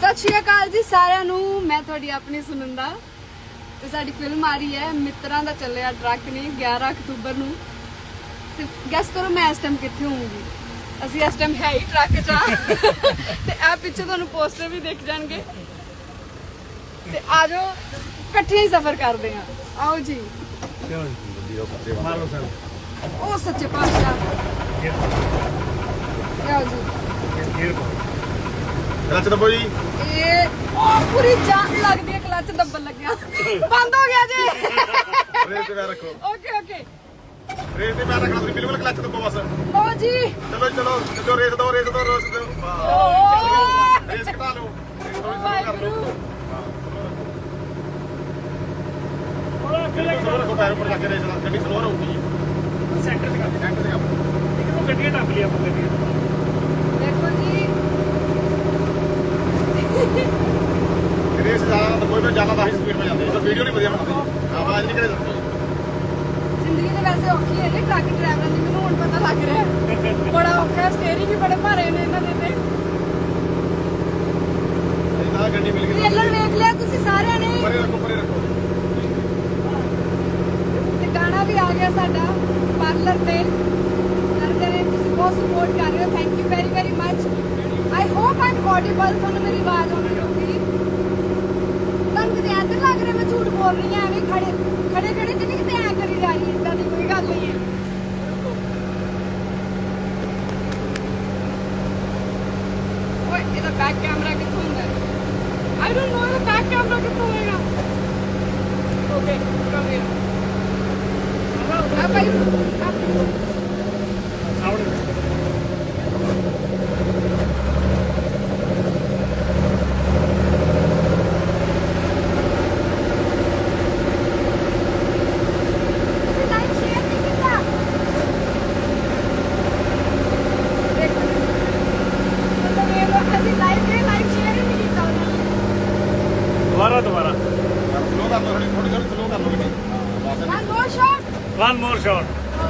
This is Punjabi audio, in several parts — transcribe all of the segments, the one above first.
ਸਤਿ ਸ਼੍ਰੀ ਅਕਾਲ ਜੀ ਸਾਰਿਆਂ ਨੂੰ। ਮੈਂ ਤੁਹਾਡੀ ਆਪਣੀ ਸੁਨੰਦਾ। ਤੇ ਸਾਡੀ ਫਿਲਮ ਆ ਰਹੀ ਹੈ ਮਿੱਤਰਾਂ ਦਾ ਚੱਲਿਆ ਟਰੱਕ ਨਹੀਂ 11 ਅਕਤੂਬਰ ਨੂੰ। ਤੇ ਗੈਸ ਕਰੋ ਮੈਂ ਇਸ ਟਾਈਮ ਕਿੱਥੇ ਹੋਊਂਗੀ? ਅਸੀਂ ਇਸ ਟਾਈਮ ਹੈ ਹੀ ਟਰੱਕ 'ਚ ਆ। ਤੇ ਆ ਪਿੱਛੇ ਤੁਹਾਨੂੰ ਪੋਸਟਰ ਵੀ ਦਿਖ ਜਾਣਗੇ। ਤੇ ਆ ਜਾਓ ਇਕੱਠੇ ਹੀ ਸਫ਼ਰ ਕਰਦੇ ਆ ਆਓ ਜੀ। ਸਰ ਉਹ ਸੱਚੇ ਪਾਤਸ਼ਾਹ। ਆਓ ਜੀ। ਗੇਰ ਕਲਚ ਦੱਬੋ ਜੀ। ਇਹ ਉਹ ਪੂਰੀ ਜਾਨ ਲੱਗਦੀ ਹੈ ਕਲੱਚ ਦੱਬਣ ਲੱਗਿਆ। ਬੰਦ ਹੋ ਗਿਆ ਜੀ। ਰੇਸ ਤੇ ਪੈਰ ਰੱਖੋ। Okay okay. ਰੇਸ ਤੇ ਪੈਰ ਰੱਖਣਾ ਤੁਸੀਂ ਬਿਲਕੁਲ ਕਲਚ ਦੱਬੋ ਬਸ। ਓ ਜੀ। ਚਲੋ ਚਲੋ ਚਲੋ ਰੇਸ ਦੋ ਰੇਸ ਦੋ ਰੇਸ ਦੋ। ਵਾਹ। ਰੇਸ ਘਟਾ ਲਓ। ਰੇਸ ਥੋੜੀ ਕਰ ਲਓ। ਸਲੋ ਰੱਖੋ ਪੈਰ ਉੱਪਰ ਲੱਗ ਕੇ ਰੇਸ ਗੱਡੀ ਸਲੋ ਰਹੂਗੀ ਸੈਂਟਰ ਤੇ ਕਰ ਸੈਂਟਰ ਤੇ ਆਪੋ ਇੱਕ ਉਹ ਗੱਡੀਆਂ ਟੱਪ ਲਿਆ ਆਪਾਂ ਗੱਡੀਆਂ। ਦੇਖੋ ਜੀ ਰੇਸ ਜ਼ਿਆਦਾ ਤਾਂ ਕੋਈ ਵੀ ਜ਼ਿਆਦਾ ਹਾਈ ਸਪੀਡ 'ਤੇ ਜਾਂਦੇ ਇਹ ਤਾਂ ਵੀਡੀਓ ਨਹੀਂ ਵਧੀਆ ਬਣਾਉਂਦੇ ਆਵਾਜ਼ ਨਹੀਂ ਕਰੇ ਜਾਂਦੀ ਜ਼ਿੰਦਗੀ ਦੇ ਵੈਸੇ ਔਖੀ ਹੈ ਨੇ ਟਰੱਕ ਡਰਾਈਵਰਾਂ ਦੀ ਮੈਨੂੰ ਹੁਣ ਪਤਾ ਲੱਗ ਰਿਹਾ ਹੈ। ਬੜਾ ਔਖਾ ਹੈ ਸਟੀਅਰਿੰਗ ਵੀ ਬੜੇ ਭਾਰੇ ਨੇ ਇਹਨਾਂ ਦੇ ਤੇ। ਤਾਂ ਗੱਡੀ ਮਿਲ ਗਈ। ਟ੍ਰੇਲਰ ਵੇਖ ਲਿਆ ਤੁਸੀਂ ਸਾਰਿਆਂ ਨੇ। ਪਰੇ ਰੱਖੋ ਪਰੇ ਰੱਖੋ। ਤੇ ਗਾਣਾ ਵੀ ਆ ਗਿਆ ਸਾਡਾ ਪਾਰਲਰ ਤੇ। ਕਰਦੇ ਨੇ ਤੁਸੀਂ ਬਹੁਤ ਸਪੋਰਟ ਕਰ ਰਹੇ ਹੋ thank you very very much I hope I am audible ਤੁਹਾਨੂੰ ਮੇਰੀ ਆਵਾਜ਼ ਆਉਂਦੀ ਹੋਊਗੀ back camera I don't know where the back camera is Okay, from here. ਹਾਂ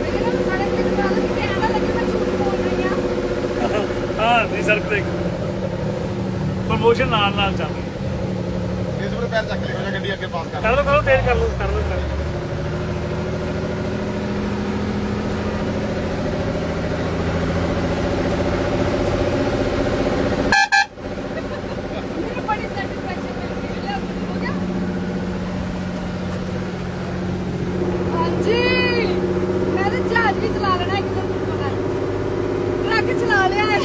ਮੇਰੇ ਨਾਲ ਸੜਕ ਤੇ ਗੱਲ ਕਿ ਐਂ ਨਾ ਲੱਗੇ ਮੈਂ ਝੂਠ ਬੋਲ ਰਹੀ ਹਾਂ ਹਾਂ ਜੀ ਸੜਕ ਤੇ ਪ੍ਰਮੋਸ਼ਨ ਨਾਲ ਨਾਲ ਚੱਲ ਰਹੀ ਇਸ ਉੱਪਰ ਪੈਰ ਚੱਕ ਲਿਓ ਜਾਂ ਗੱਡੀ ਅੱਗੇ ਪਾਸ ਕਰ। ਕਰ ਲਓ ਕਰੋ ਤੇਜ਼ ਕਰ ਲਓ ਕਰ ਲਓ ਕਰ ਲਓ। ਮੈਨੂੰ ਬੜੀ ਸੈਟੀਸਫੈਕਸ਼ਨ ਮਿਲਦੀ ਹੈ ਲੈ ਹੋ ਗਿਆ ਹਾਂਜੀ ਮੈਂ ਤਾਂ ਜਹਾਜ਼ ਵੀ ਚਲਾ ਲੈਣਾ ਇੱਕ ਦਿਨ ਤੁਹਾਨੂੰ ਪਤਾ ਹੈ ਟਰੱਕ ਚਲਾ ਲਿਆ ਹੈ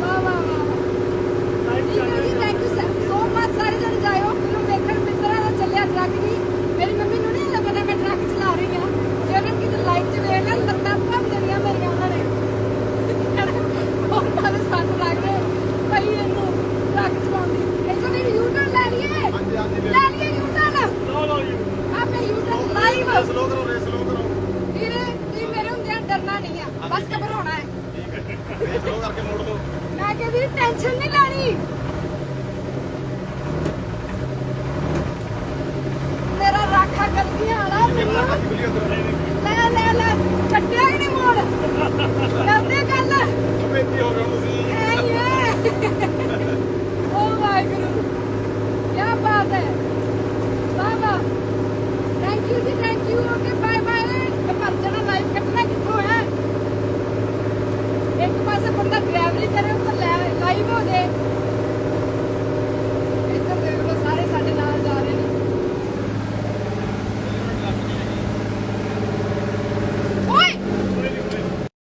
ਵਾਹ ਵਾਹ ਵਾਹ ਠੀਕ ਹੈ ਜੀ ਥੈਂਕ ਯੂ ਸੋ ਮਚ ਸਾਰੇ ਜਣ ਜਾਇਓ ਫਿਲਮ ਦੇਖਣ ਮਿੱਤਰਾਂ ਦਾ ਚੱਲਿਆ ਟਰੱਕ ਜੀ ਮੇਰੀ ਮੰਮੀ ਨੂੰ ਨਹੀਂ ਲੱਗਦਾ ਮੈਂ ਟਰੱਕ ਚਲਾ ਰਹੀ ਹਾਂ ਜੇ ਉਹਨਾਂ ਕਿਤੇ ਲਾਈਵ ਚ ਵੇਖ ਲਿਆ ਲੱਤਾਂ ਭੰਨ ਦੇਣੀਆਂ ਮੇਰੀਆਂ ਉਹਨਾਂ ਨੇ ਉਹਨਾਂ ਦੇ ਸੱਟ ਲੱਗ ਗਏ ਭਾਈ ਇਹਨੂੰ ਟਰੱਕ ਚਲਾਉਂਦੀ ਇੱਥੋਂ ਦੀ ਯੂ ਟਰਨ ਲੈ ਲਈਏ ਹਾਂਜੀ, ਹਾਂਜੀ, ਲੈ ਲੈ ਲਈਏ ਯੂ ਟਰਨ ਲਓ ਲਓ ਜੀ ਆਪੇ ਯੂ ਕਰੋ ਰੇਸ ਸਲੋ ਕਰੋ। ਵੀਰੇ ਤੁਸੀਂ ਮੇਰੇ ਹੁੰਦਿਆਂ ਡਰਨਾ ਨਹੀਂ ਆ। ਬਸ ਘਬਰਾਉਣਾ ਹੈ। ਰੇਸ ਸਲੋ ਕਰਕੇ ਮੋੜ ਦਿਓ ਮੈਂ ਕਿਹਾ ਵੀਰੇ ਟੈਨਸ਼ਨ ਨਹੀਂ ਲੈਣੀ।